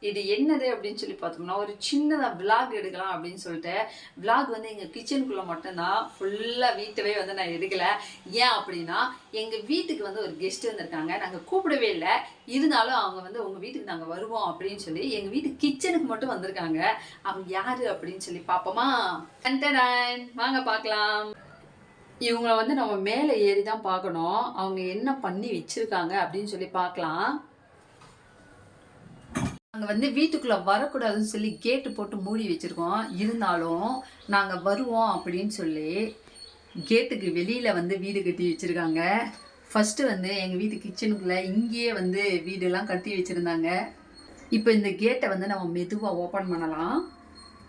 இது என்னது அப்படின்னு சொல்லி பார்த்தோம்னா ஒரு சின்னதாக விலாக் எடுக்கலாம் அப்படின்னு சொல்லிட்டு விலாக் வந்து எங்கள் கிச்சனுக்குள்ளே மட்டும்தான் ஃபுல்லாக வீட்டவே வந்து நான் எடுக்கலை. ஏன் அப்படின்னா எங்கள் வீட்டுக்கு வந்து ஒரு கெஸ்ட் வந்திருக்காங்க. நாங்கள் கூப்பிடவே இல்லை. இருந்தாலும் அவங்க வந்து உங்கள் வீட்டுக்கு நாங்கள் வருவோம் அப்படின்னு சொல்லி எங்கள் வீட்டு கிச்சனுக்கு மட்டும் வந்திருக்காங்க. அவங்க யார் அப்படின்னு சொல்லி பார்ப்போமா டன்டடன். வாங்க பார்க்கலாம் இவங்கள வந்து நம்ம மேலே ஏறி தான் பார்க்கணும். அவங்க என்ன பண்ணி வச்சிருக்காங்க அப்படின்னு சொல்லி பார்க்கலாம் நாங்கள் வந்து வீட்டுக்குள்ளே வரக்கூடாதுன்னு சொல்லி கேட்டு போட்டு மூடி வச்சுருக்கோம். இருந்தாலும் நாங்கள் வருவோம் அப்படின்னு சொல்லி கேட்டுக்கு வெளியில் வந்து வீடு கட்டி வச்சுருக்காங்க. ஃபஸ்ட்டு வந்து எங்கள் வீட்டு கிச்சனுக்குள்ளே இங்கேயே வந்து வீடெல்லாம் கட்டி வச்சுருந்தாங்க. இப்போ இந்த கேட்டை வந்து நம்ம மெதுவாக ஓப்பன் பண்ணலாம்.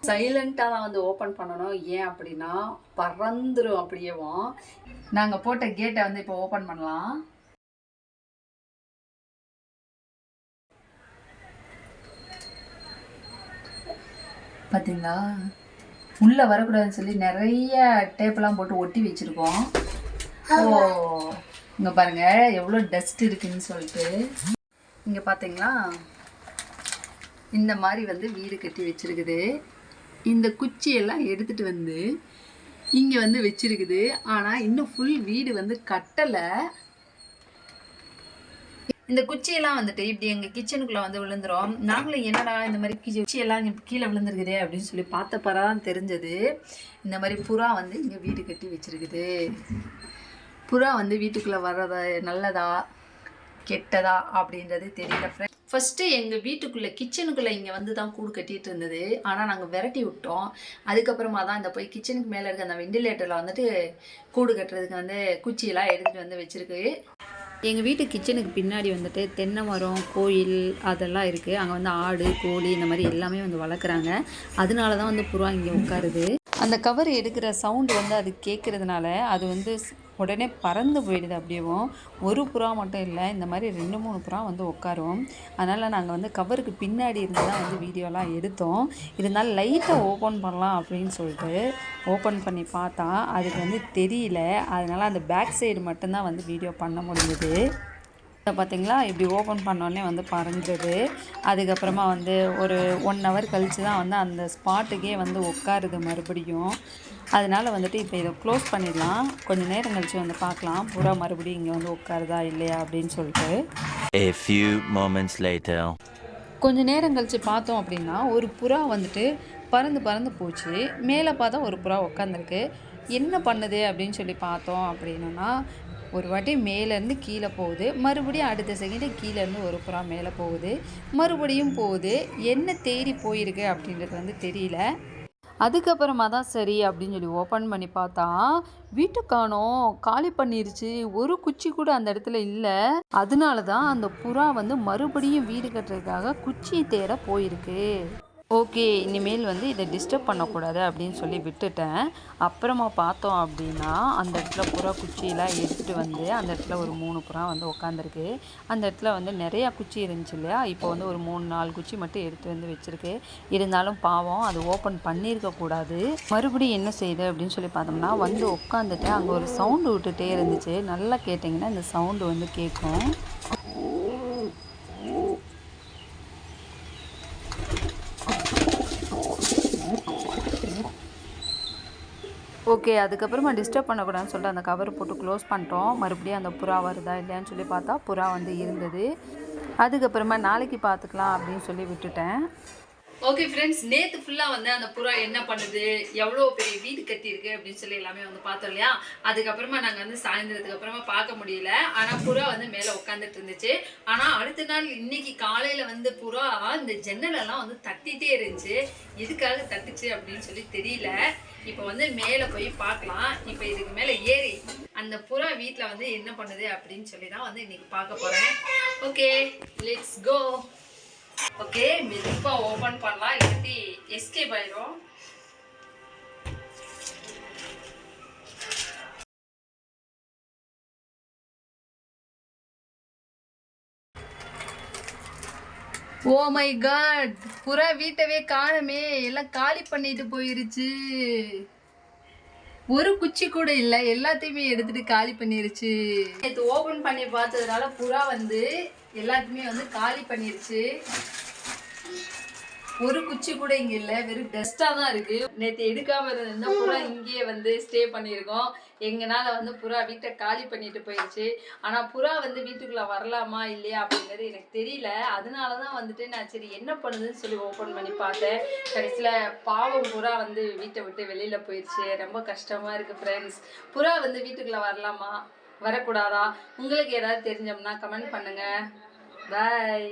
சைலண்ட்டாக தான் வந்து ஓப்பன் பண்ணணும். ஏன் அப்படின்னா பறந்துடும் அப்படியேவும். நாங்கள் போட்ட கேட்டை வந்து இப்போ ஓப்பன் பண்ணலாம். பார்த்தீங்களா உள்ளே வரக்கூடாதுன்னு சொல்லி நிறைய டேப்பெல்லாம் போட்டு ஒட்டி வச்சுருக்கோம். ஓ இங்கே பாருங்கள் எவ்வளோ டஸ்ட் இருக்குன்னு சொல்லிட்டு. இங்கே பார்த்தீங்களா இந்த மாதிரி வந்து வீடு கட்டி வச்சிருக்குது. இந்த குச்சியெல்லாம் எடுத்துகிட்டு வந்து இங்கே வந்து வச்சுருக்குது. ஆனால் இன்னும் ஃபுல் வீடு வந்து கட்டலை. இந்த குச்சியெல்லாம் வந்துட்டு இப்படி எங்கள் கிச்சனுக்குள்ளே வந்து விழுந்துரும். நாங்களும் என்னடா இந்த மாதிரி கிச்சி குச்சியெல்லாம் கீழே விழுந்துருக்குதே அப்படின்னு சொல்லி பார்த்தப்பறா தான் தெரிஞ்சது. இந்த மாதிரி புறா வந்து இங்கே வீடு கட்டி வச்சிருக்குது. புறா வந்து வீட்டுக்குள்ளே வர்றதா நல்லதா கெட்டதா அப்படின்றது தெரியல ஃப்ரெண்ட் ஃபஸ்ட்டு எங்கள் வீட்டுக்குள்ளே கிச்சனுக்குள்ளே இங்கே வந்து தான் கூடு கட்டிட்டு இருந்தது. ஆனால் நாங்கள் விரட்டி விட்டோம். அதுக்கப்புறமா தான் இந்த போய் கிச்சனுக்கு மேலே இருக்க அந்த வெண்டிலேட்டரில் வந்துட்டு கூடு கட்டுறதுக்கு வந்து குச்சியெல்லாம் எடுத்துகிட்டு வந்து வச்சுருக்கு. எங்கள் வீட்டு கிச்சனுக்கு பின்னாடி வந்துட்டு தென்னை மரம் கோயில் அதெல்லாம் இருக்குது அங்கே வந்து ஆடு கோழி இந்த மாதிரி எல்லாமே வந்து வளர்க்குறாங்க. அதனால தான் வந்து புறா இங்கே உட்காருது. அந்த கவர் எடுக்கிற சவுண்டு வந்து அது கேட்குறதுனால அது வந்து உடனே பறந்து போயிடுது அப்படியேவும் ஒரு புறா மட்டும் இல்லை இந்த மாதிரி ரெண்டு மூணு புறா வந்து உட்காரும். அதனால் நாங்கள் வந்து கவருக்கு பின்னாடி இருந்து தான் வந்து வீடியோலாம் எடுத்தோம். இருந்தாலும் லைட்டை ஓப்பன் பண்ணலாம் அப்படின்னு சொல்லிட்டு ஓப்பன் பண்ணி பார்த்தா அதுக்கு வந்து தெரியல. அதனால் அந்த பேக் சைடு மட்டும்தான் வந்து வீடியோ பண்ண முடிஞ்சது. பார்த்தீங்களா? இப்படி ஓப்பன் பண்ணோடனே வந்து பறந்துது. அதுக்கப்புறமா வந்து ஒரு ஒன் ஹவர் கழித்து தான் வந்து அந்த ஸ்பாட்டுக்கே வந்து உட்காருது மறுபடியும். அதனால வந்துட்டு இப்போ இதை க்ளோஸ் பண்ணிடலாம். கொஞ்சம் நேரம் கழித்து வந்து பார்க்கலாம். புறா மறுபடியும் இங்கே வந்து உட்காருதா இல்லையா அப்படின்னு சொல்லிட்டு. A few moments later. கொஞ்ச நேரம் கழித்து பார்த்தோம் அப்படின்னா ஒரு புறா வந்துட்டு பறந்து பறந்து போச்சு. மேலே பார்த்தா ஒரு புறா உட்காந்துருக்கு என்ன பண்ணுது அப்படின்னு சொல்லி பார்த்தோம் அப்படின்னா ஒரு வாட்டி மேலேருந்து கீழே போகுது. மறுபடியும் அடுத்த செகண்டு கீழேருந்து ஒரு புறா மேலே போகுது. மறுபடியும் போகுது. என்ன தேடி போயிருக்கு அப்படின்றது வந்து தெரியல. அதுக்கப்புறமா தான் சரி அப்படின்னு சொல்லி ஓப்பன் பண்ணி பார்த்தா வீட்டு காணோம். காலி பண்ணிருச்சு. ஒரு குச்சி கூட அந்த இடத்துல இல்லை. அதனால தான் அந்த புறா வந்து மறுபடியும் வீடு கட்டுறதுக்காக குச்சி தேட போயிருக்கு. ஓகே இனிமேல் வந்து இதை டிஸ்டர்ப் பண்ணக்கூடாது அப்படின்னு சொல்லி விட்டுட்டேன். அப்புறமா பார்த்தோம் அப்படின்னா அந்த இடத்துல புறா குச்சியெல்லாம் எடுத்துகிட்டு வந்து அந்த இடத்துல ஒரு மூணு புறா வந்து உட்காந்துருக்கு அந்த இடத்துல வந்து நிறையா குச்சி இருந்துச்சு இல்லையா? இப்போ வந்து ஒரு மூணு நாலு குச்சி மட்டும் எடுத்து வந்து வச்சுருக்கு. இருந்தாலும் பாவம் அது ஓப்பன் பண்ணியிருக்கக்கூடாது மறுபடியும் என்ன செய்யுது அப்படின்னு சொல்லி பார்த்தோம்னா வந்து உட்காந்துட்டு அங்கே ஒரு சவுண்டு விட்டுட்டே இருந்துச்சு. நல்லா கேட்டிங்கன்னா இந்த சவுண்டு வந்து கேட்கும். ஓகே அதுக்கப்புறமா டிஸ்டர்ப் பண்ணக்கூடாதுன்னு சொல்லிட்டு அந்த கவர் போட்டு க்ளோஸ் பண்ணிட்டோம். மறுபடியும் அந்த புறா வருதா இல்லையான்னு சொல்லி பார்த்தா புறா வந்து இருந்தது. அதுக்கப்புறமா நாளைக்கு பார்த்துக்கலாம் அப்படின்னு சொல்லி விட்டுட்டேன். ஓகே ஃப்ரெண்ட்ஸ் நேற்று ஃபுல்லாக வந்து அந்த புறா என்ன பண்ணுது எவ்வளோ பெரிய வீடு கட்டியிருக்கு அப்படின்னு சொல்லி எல்லாமே வந்து பார்த்தோம் இல்லையா? அதுக்கப்புறமா நாங்கள் வந்து சாயந்தரத்துக்கு அப்புறமா பார்க்க முடியல. ஆனால் புறா வந்து மேலே உட்காந்துட்டு இருந்துச்சு. ஆனால் அடுத்த நாள் இன்னைக்கு காலையில் வந்து புறா இந்த ஜன்னலெல்லாம் வந்து தட்டிகிட்டே இருந்துச்சு. எதுக்காக தட்டுச்சு அப்படின்னு சொல்லி தெரியல. இப்போ வந்து மேலே போய் பார்க்கலாம். இப்போ இதுக்கு மேலே ஏறி அந்த புறா வீட்டில் வந்து என்ன பண்ணுது அப்படின்னு சொல்லி தான் வந்து இன்னைக்கு பார்க்க போகிறேன் ஓகே லெட்ஸ் கோ ஓகே மெதுவா ஓபன் பண்ணலாம். இல்லாட்டி எஸ்கேப் ஆயிரும். ஓ மை காட் புறா வீட்டவே காணமே. எல்லாம் காலி பண்ணிட்டு போயிருச்சு. ஒரு குச்சி கூட இல்ல எல்லாத்தையுமே எடுத்துட்டு காலி பண்ணிருச்சு. நேற்று ஓபன் பண்ணி பார்த்ததுனால புறா வந்து எல்லாத்தையுமே வந்து காலி பண்ணிருச்சு. ஒரு குச்சி கூட இங்க இல்ல வெறும் டஸ்டா தான் இருக்கு. நேற்று எடுக்காம இருந்தா புறா இங்கேயே வந்து ஸ்டே பண்ணியிருக்கோம். எங்கனால வந்து புறா வீட்டை காலி பண்ணிட்டு போயிடுச்சு ஆனா புறா வந்து வீட்டுக்குள்ள வரலாமா இல்லையா அப்படிங்கிறது எனக்கு தெரியல. அதனால தான் வந்துட்டு நான் சரி என்ன பண்ணுதுன்னு சொல்லி ஓப்பன் பண்ணி பார்த்தேன். கடைசியில் பாவம் புறா வந்து வீட்டை விட்டு வெளியில போயிடுச்சு ரொம்ப கஷ்டமா இருக்கு ஃப்ரெண்ட்ஸ் புறா வந்து வீட்டுக்குள்ள வரலாமா? வரக்கூடாதா? உங்களுக்கு ஏதாவது தெரிஞ்சோம்னா கமெண்ட் பண்ணுங்க. பாய்